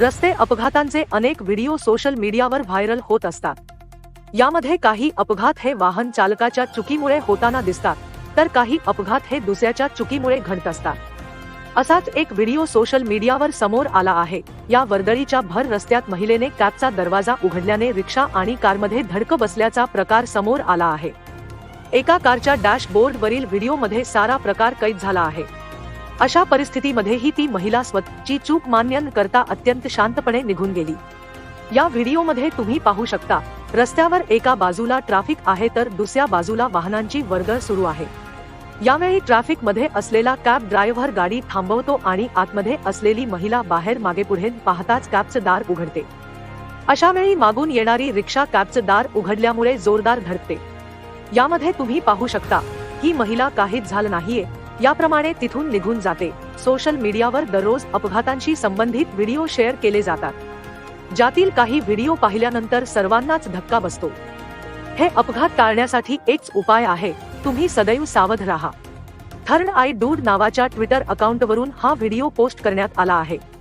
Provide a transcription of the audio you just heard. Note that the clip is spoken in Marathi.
रस्ते अपघातांचे अनेक व्हिडिओ सोशल मीडियावर व्हायरल होत असतात. यामध्ये काही अपघात हे वाहन चालकाच्या चुकीमुळे होताना दिसतात तर काही अपघात हे दुसऱ्याच्या चुकीमुळे घडत असतात. असाच एक व्हिडिओ सोशल मीडियावर समोर आला आहे. या वर्दळीच्या भर रस्त्यात महिलेने कॅबचा दरवाजा उघडल्याने रिक्षा आणि कारमध्ये धडक बसल्याचा प्रकार समोर आला आहे. एका कारच्या डॅशबोर्डवरील व्हिडिओमध्ये सारा प्रकार कैद झाला आहे. अशा परिस्थितीमध्येही ती महिला स्वतःची चूक मान्य न करता अत्यंत शांतपणे निघून गेली. या व्हिडिओमध्ये तुम्ही पाहू शकता रस्त्यावर एका बाजूला ट्रॅफिक आहे तर दुसऱ्या बाजूला वाहनांची वर्दळ सुरू आहे. यावेळी ट्रॅफिकमध्ये असलेला कॅब ड्रायव्हर गाडी थांबवतो आणि आतमध्ये असलेली महिला बाहेर मागे पुढे पाहताच कॅबचं दार उघडते. अशा वेळी मागून येणारी रिक्षा कॅबचं दार उघडल्यामुळे जोरदार धडकते. यामध्ये तुम्ही पाहू शकता ही महिला काहीच झालं नाहीये याप्रमाणे तिथून निघून जाते. सोशल मीडियावर दररोज अपघातांशी संबंधित व्हिडिओ शेअर केले जातात. ज्यातील काही व्हिडिओ पाहिल्यानंतर सर्वांनाच धक्का बसतो. हे अपघात टाळण्यासाठी एकच उपाय आहे. तुम्ही सदैव सावध राहा. थर्ड आय डूड नावाच्या ट्विटर अकाउंटवरून हा व्हिडिओ पोस्ट करण्यात आला आहे.